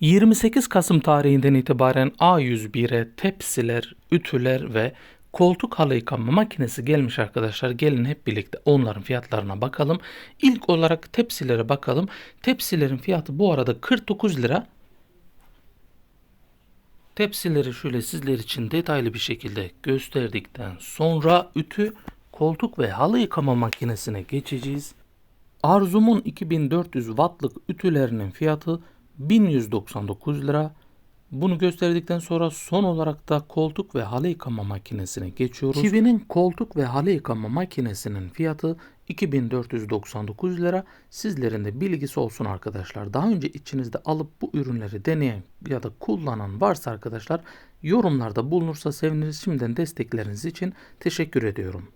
28 Kasım tarihinden itibaren A101'e tepsiler, ütüler ve koltuk halı yıkama makinesi gelmiş arkadaşlar. Gelin hep birlikte onların fiyatlarına bakalım. İlk olarak tepsilere bakalım. Tepsilerin fiyatı bu arada 49 lira. Tepsileri şöyle sizler için detaylı bir şekilde gösterdikten sonra ütü, koltuk ve halı yıkama makinesine geçeceğiz. Arzum'un 2400 wattlık ütülerinin fiyatı 1199 lira. Bunu gösterdikten sonra son olarak da koltuk ve halı yıkama makinesine geçiyoruz. Kiwi'nin koltuk ve halı yıkama makinesinin fiyatı 2499 lira. Sizlerin de bilgisi olsun arkadaşlar. Daha önce içinizde alıp bu ürünleri deneyen ya da kullanan varsa arkadaşlar yorumlarda bulunursa seviniriz. Şimdiden destekleriniz için teşekkür ediyorum.